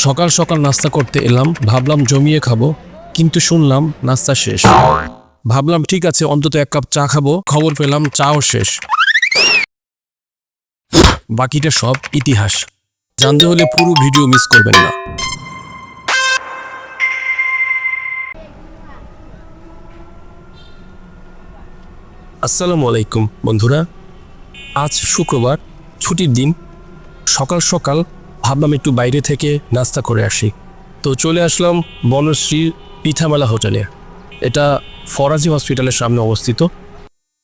সকাল সকাল নাস্তা করতে এলাম, ভাবলাম জমিয়ে খাব, কিন্তু শুনলাম নাস্তা শেষ। ভাবলাম ঠিক আছে, অন্তত এক কাপ চা খাব, খবর পেলাম চাও শেষ। বাকিটা সব ইতিহাস। জানতে হলে পুরো ভিডিও মিস করবেন না। আসসালামু আলাইকুম বন্ধুরা। আজ শুক্রবার, ছুটির দিন। সকাল সকাল ভাবলাম একটু বাইরে থেকে নাস্তা করে আসি। তো চলে আসলাম বনশ্রী পিঠামালা হোটেলে। এটা ফরাজি হসপিটালের সামনে অবস্থিত।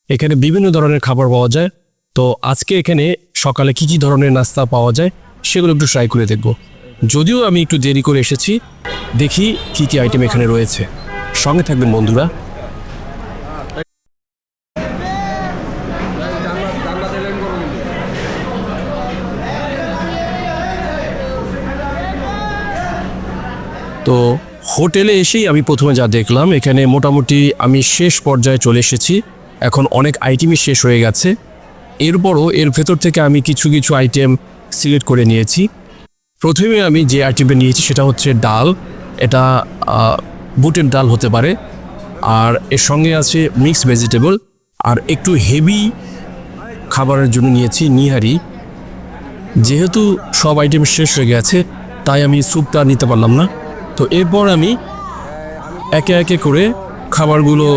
এখানে বিভিন্ন ধরনের খাবার পাওয়া যায়। তো আজকে এখানে সকালে কী কী ধরনের নাস্তা পাওয়া যায় সেগুলো একটু ট্রাই করে দেখব। যদিও আমি একটু দেরি করে এসেছি, দেখি কী কী আইটেম এখানে রয়েছে। সঙ্গে থাকবেন বন্ধুরা। তো হোটেলে এসেই আমি প্রথমে যা দেখলাম, এখানে মোটামুটি আমি শেষ পর্যায়ে চলে এসেছি। এখন অনেক আইটেমই শেষ হয়ে গেছে। এরপরও এর ভেতর থেকে আমি কিছু কিছু আইটেম সিলেক্ট করে নিয়েছি। প্রথমে আমি যে আইটেমটা নিয়েছি সেটা হচ্ছে ডাল। এটা বুটের ডাল হতে পারে। আর এর সঙ্গে আছে মিক্স ভেজিটেবল আর একটু হেভি খাবারের জন্য নিয়েছি নিহারি। যেহেতু সব আইটেম শেষ হয়ে গেছে, তাই আমি স্যুপটা নিতে পারলাম না। তো এরপর আমি একে একে করে খাবারগুলো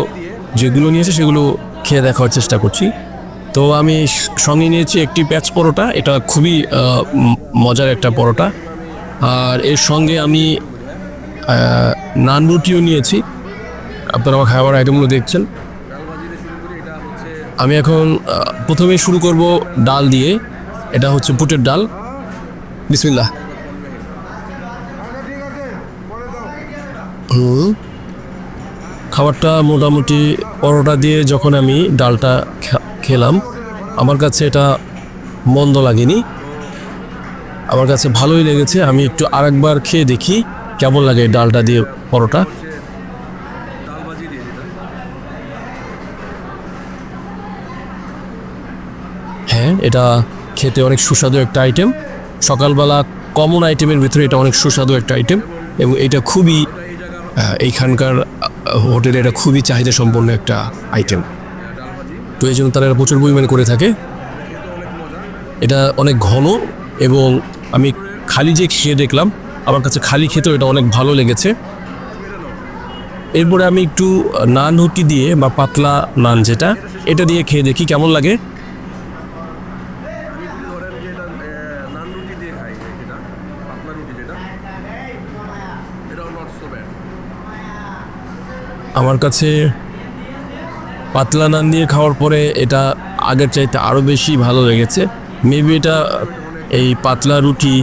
যেগুলো নিয়েছে সেগুলো খেয়ে দেখার চেষ্টা করছি। তো আমি সঙ্গে নিয়েছি একটি প্যাচ পরোটা, এটা খুবই মজার একটা পরোটা। আর এর সঙ্গে আমি নান রুটিও নিয়েছি। আপনারা আমার খাবার আইটেমগুলো দেখছেন। আমি এখন প্রথমে শুরু করব ডাল দিয়ে। এটা হচ্ছে বুটের ডাল। বিসমিল্লাহ। খাবারটা মোটামুটি পরোটা দিয়ে যখন আমি ডালটা খেলাম, আমার কাছে এটা মন্দ লাগেনি। আমার কাছে ভালোই লেগেছে। আমি একটু আরেকবার খেয়ে দেখি কেমন লাগে ডালটা দিয়ে পরোটা। হ্যাঁ এটা খেতে অনেক সুস্বাদু একটা আইটেম সকালবেলা কমন আইটেমের ভিতরে এটা অনেক সুস্বাদু একটা আইটেম এবং এটা খুবই এইখানকার হোটেলে এটা খুবই চাহিদা সম্পন্ন একটা আইটেম তো এই জন্য তারা এটা প্রচুর পরিমাণে করে থাকে। এটা অনেক ঘন এবং আমি খালি যে খেয়ে দেখলাম, আমার কাছে খালি খেতেও এটা অনেক ভালো লেগেছে। এরপরে আমি একটু নান রুটি দিয়ে বা পাতলা নান যেটা, এটা দিয়ে খেয়ে দেখি কেমন লাগে ধরেন যে এটা নান রুটি দিয়ে খাই যেটা পাতলা রুটি যেটা এটাও নট সো ব্যাড আমার কাছে পাতলা নান দিয়ে খাওয়ার পরে এটা আগের চাইতে আরও বেশি ভালো লেগেছে। মেবি এটা এই পাতলা রুটি,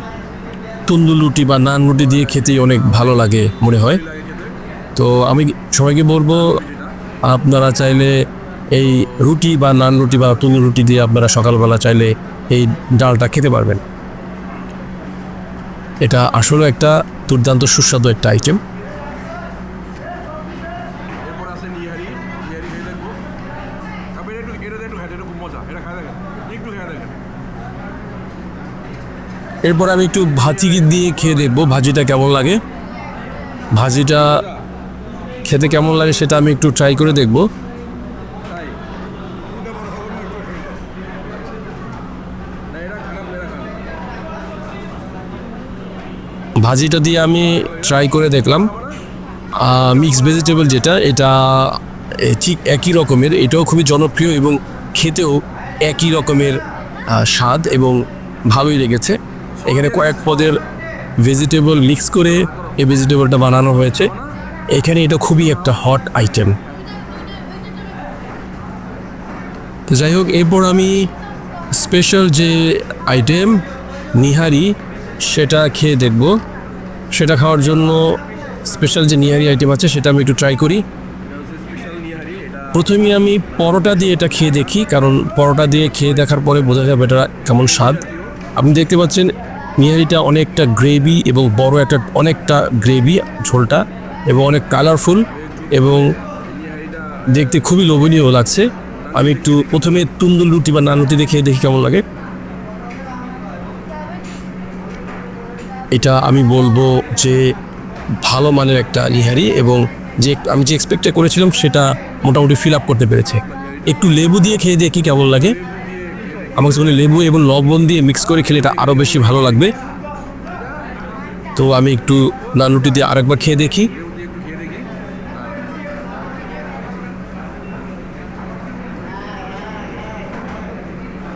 তন্দুর রুটি বা নান রুটি দিয়ে খেতেই অনেক ভালো লাগে মনে হয়। তো আমি সবাইকে বলব, আপনারা চাইলে এই রুটি বা নান রুটি বা তন্দুর রুটি দিয়ে আপনারা সকালবেলা চাইলে এই ডালটা খেতে পারবেন। এটা আসলে একটা দুর্দান্ত সুস্বাদু একটা আইটেম এরপর আছে নিহারি নিহারি খেয়ে দেখব তারপরে একটু এটা দিয়ে একটু খাই এটা খুব মজা। এটা খাই দেখেন একটু খেয়ে দেখেন এরপর আমি একটু ভাজি দিয়ে খেয়ে দেখব ভাজিটা কেমন লাগে। ভাজিটা খেতে কেমন লাগে সেটা আমি একটু ট্রাই করে দেখব। ভাজিটা দিয়ে আমি ট্রাই করে দেখলাম। মিক্স ভেজিটেবল যেটা এটা ঠিক একই রকমের, এটাও খুবই জনপ্রিয় এবং খেতেও একই রকমের স্বাদ এবং ভালোই লেগেছে। এখানে কয়েক পদের ভেজিটেবল মিক্স করে এই ভেজিটেবলটা বানানো হয়েছে। এখানে এটা খুবই একটা হট আইটেম তো যাই হোক, এরপর আমি স্পেশাল যে আইটেম নিহারি, সেটা খেয়ে দেখব। সেটা খাওয়ার জন্য স্পেশাল যে নিহারি আইটেম আছে, সেটা আমি একটু ট্রাই করি। প্রথমে আমি পরোটা দিয়ে এটা খেয়ে দেখি, কারণ পরোটা দিয়ে খেয়ে দেখার পরে বোঝা যাবে এটা কেমন স্বাদ। আপনি দেখতে পাচ্ছেন নিহারিটা অনেকটা গ্রেভি এবং বড় একটা, অনেকটা গ্রেভি ঝোলটা এবং অনেক কালারফুল এবং দেখতে খুবই লোভনীয় লাগছে। আমি একটু প্রথমে তুন্দুল রুটি বা নান রুটি দিয়ে খেয়ে দেখি কেমন লাগে। এটা আমি বলব যে ভালো মানের একটা নিহারি এবং যে আমি যে এক্সপেক্টে করেছিলাম সেটা মোটামুটি ফিল আপ করতে পেরেছে। একটু লেবু দিয়ে খেয়ে দেখি কেমন লাগে? আমার কাছে লেবু এবং লবণ দিয়ে মিক্স করে খেলে এটা আরও বেশি ভালো লাগবে। তো আমি একটু নান রুটি দিয়ে আরেকবার খেয়ে দেখি।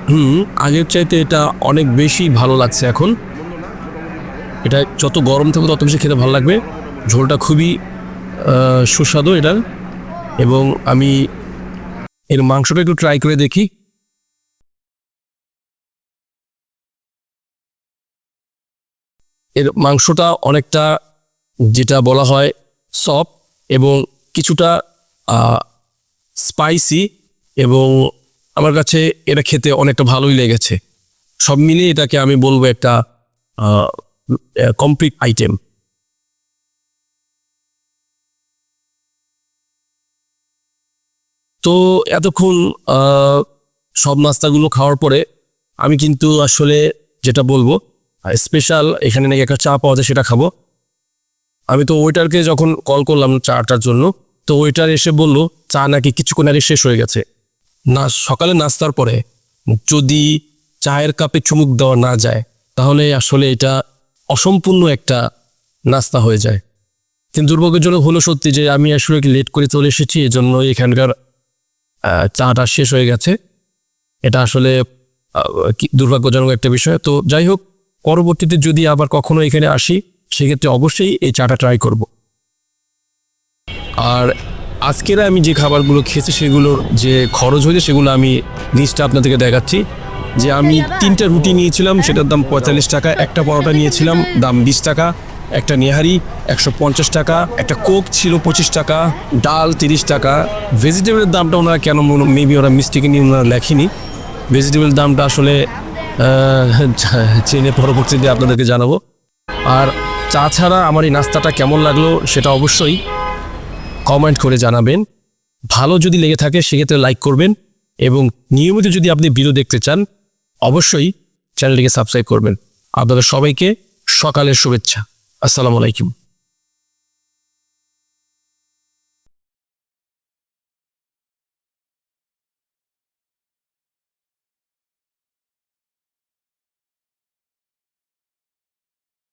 হুম, আগের চাইতে এটা অনেক বেশি ভালো লাগছে এখন। এটা যত গরম থাকবে তত বেশি খেতে ভালো লাগবে। ঝোলটা খুবই সুস্বাদু এটার এবং আমি এর মাংসটা একটু ট্রাই করে দেখি। এর মাংসটা অনেকটা যেটা বলা হয় সফট এবং কিছুটা স্পাইসি এবং আমার কাছে এটা খেতে অনেকটা ভালোই লেগেছে। সব মিলিয়ে এটাকে আমি বলব একটা কমপ্লিট আইটেম তো এতক্ষণ সব নাস্তাগুলো খাওয়ার পরে আমি কিন্তু আসলে যেটা বলব স্পেশাল এখানে নাকি একটা চা পাওয়া যায় সেটা খাব। আমি তো ওয়েটারকে যখন কল করলাম চাটার জন্য, তো ওয়েটার এসে বলল, চা নাকি কিছুক্ষণ আগে শেষ হয়ে গেছে। না, সকালে নাস্তার পরে যদি চায়ের কাপে চুমুক দেওয়া না যায়, তাহলে আসলে এটা অসম্পূর্ণ একটা নাস্তা হয়ে যায়। কিন্তু দুর্ভাগ্যজনক হলো সত্যি যে আমি আসলে লেট করে চলে এসেছি এজন্য এখানকার চাটা শেষ হয়ে গেছে। এটা আসলে দুর্ভাগ্যজনক একটা বিষয়। তো যাই হোক, পরবর্তীতে যদি আবার কখনো এখানে আসি, সেক্ষেত্রে অবশ্যই এই চাটা ট্রাই করব। আর আজকের আমি যে খাবারগুলো খেয়েছি সেগুলোর যে খরচ হয়েছে, সেগুলো আমি লিস্টটা আপনাদেরকে দেখাচ্ছি। যে আমি তিনটা রুটি নিয়েছিলাম, সেটার দাম পঁয়তাল্লিশ টাকা, একটা পরোটা নিয়েছিলাম, দাম বিশ টাকা। একটা নেহারি, একশো পঞ্চাশ টাকা, একটা কোক ছিল পঁচিশ টাকা, ডাল তিরিশ টাকা। ভেজিটেবলের দামটা ওনারা কেন মেবি ওরা মিস্টেকে নিয়ে ওনারা লেখেনি। ভেজিটেবল দামটা আসলে চেনে পরবর্তীতে আপনাদেরকে জানাব। আর চা ছাড়া আমার এই নাস্তাটা কেমন লাগল সেটা অবশ্যই কমেন্ট করে জানাবেন। ভালো যদি লেগে থাকে সেক্ষেত্রে লাইক করবেন এবং নিয়মিত যদি আপনি ভিডিও দেখতে চান, অবশ্যই চ্যানেলটিকে সাবস্ক্রাইব করবেন। আপনাদের সবাইকে সকালের শুভেচ্ছা। আসসালামু আলাইকুম